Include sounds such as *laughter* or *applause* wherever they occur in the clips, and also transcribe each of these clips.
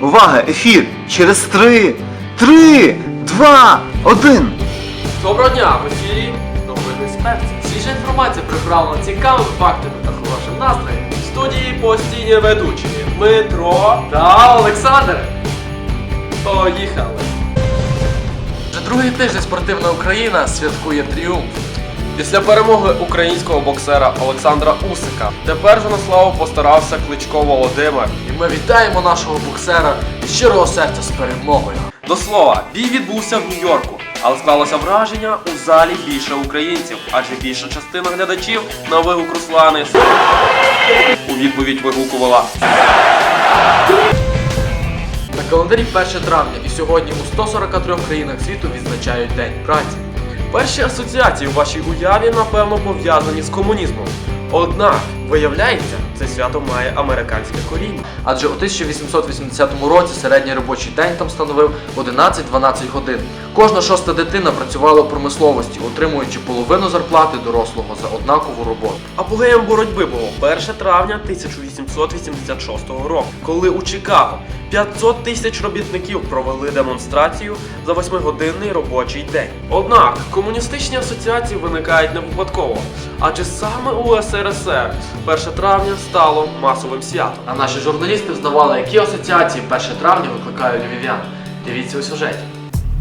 Увага, ефір! Через три, три, два, один. Доброго дня! В ефірі новини спеції. Свіжа інформація приправлена цікавими фактами та хорошим настроєм. В студії постійні ведучі Дмитро та Олександр. Поїхали! Вже другий тиждень спортивна Україна святкує тріумф. Після перемоги українського боксера Олександра Усика тепер же на славу постарався Кличко Володимир. І ми вітаємо нашого боксера від щирого серця з перемогою. До слова, бій відбувся в Нью-Йорку, але склалося враження у залі більше українців, адже більша частина глядачів на вигук Руслани у відповідь вигукувала на календарі 1 травня і сьогодні у 143 країнах світу відзначають День праці. Перші асоціації у вашій уяві, напевно, пов'язані з комунізмом. Однак, виявляється, це свято має американське коріння. Адже у 1880 році середній робочий день там становив 11-12 годин. Кожна шоста дитина працювала у промисловості, отримуючи половину зарплати дорослого за однакову роботу. Апогеєм боротьби було 1 травня 1886 року, коли у Чикаго 500 тисяч робітників провели демонстрацію за 8-годинний робочий день. Однак комуністичні асоціації виникають не випадково, адже саме у СРСР 1 травня стало масовим святом. А наші журналісти взнавали, які асоціації 1 травня викликають львів'ян. Дивіться у сюжеті.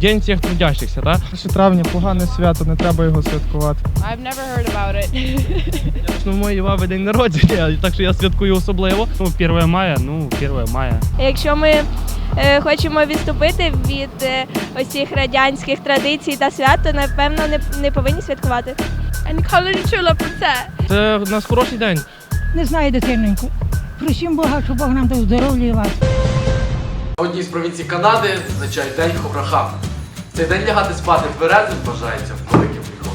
День всіх трудящихся, так? 1 травня погане свято, не треба його святкувати. I've never heard about it. *laughs* Ну, мої баби день народження, так що я святкую особливо. Ну, 1 мая, ну, 1 мая. Якщо ми е, хочемо відступити від е, ось цих радянських традицій та свят, то напевно не, не повинні святкувати. Я ніколи не чула про це. Це у нас хороший день. Не знаю, дитиненько. Просім Бога, щоб Бог нам дав здоров'я і вас. В одній з провінцій Канади означає День Хобрахама. В Цей день лягати спати тверезим вважається великим гріхом.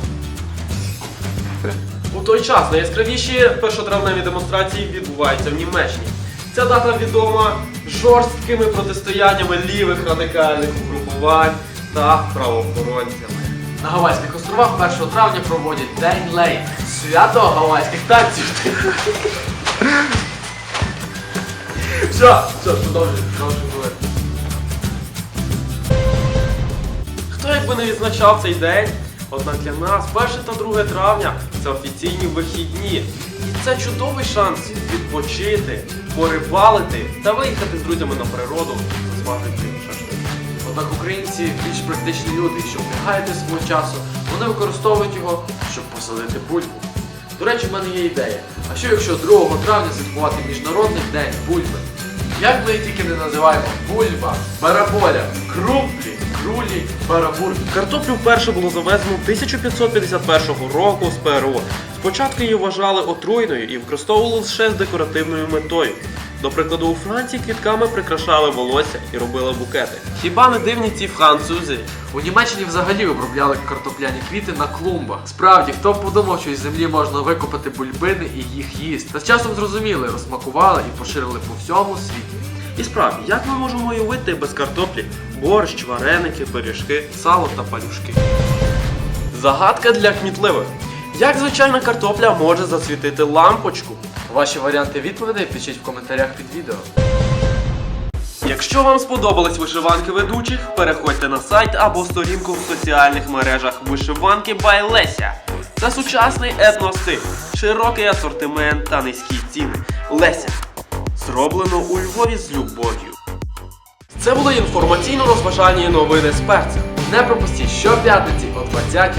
У той час найяскравіші першотравневі демонстрації відбуваються в Німеччині. Ця дата відома жорсткими протистояннями лівих радикальних угрупувань та правоохоронцями. На Гавайських островах 1 травня проводять День Лей свято гавайських танців. Все, все, продовжуємо, продовжуємо. Хто якби не відзначав цей день, однак для нас 1 та 2 травня це офіційні вихідні. І це чудовий шанс відпочити, порибалити та виїхати з друзями на природу, засмажити шашлик. Однак українці більш практичні люди, не гаяти свого часу, вони використовують його, щоб посадити бульбу. До речі, в мене є ідея. А що якщо 2 травня святкувати Міжнародний день бульби? Як ми її тільки не називаємо бульба, бараболя, крумплі, крулі, барабуль. Картоплю вперше було завезено 1551 року з ПРО. Спочатку її вважали отруйною і використовували лише з декоративною метою. До прикладу, у Франції квітками прикрашали волосся і робили букети. Хіба не дивні ці французи? У Німеччині взагалі обробляли картопляні квіти на клумбах. Справді, хто б подумав, що із землі можна викопати бульбини і їх їсти. Та з часом зрозуміли, розсмакували і поширили по всьому світі. І справді, як ми можемо уявити без картоплі борщ, вареники, пиріжки, сало та палюшки? Загадка для кмітливих. Як звичайна картопля може засвітити лампочку? Ваші варіанти відповідей пишіть в коментарях під відео. Якщо вам сподобались вишиванки ведучих, переходьте на сайт або сторінку в соціальних мережах Вишиванки by Леся. Це сучасний етностиль, широкий асортимент та низькі ціни. Леся. Зроблено у Львові з любов'ю. Це були інформаційно розважальні новини з перцем. Не пропустіть щоп'ятниці о 20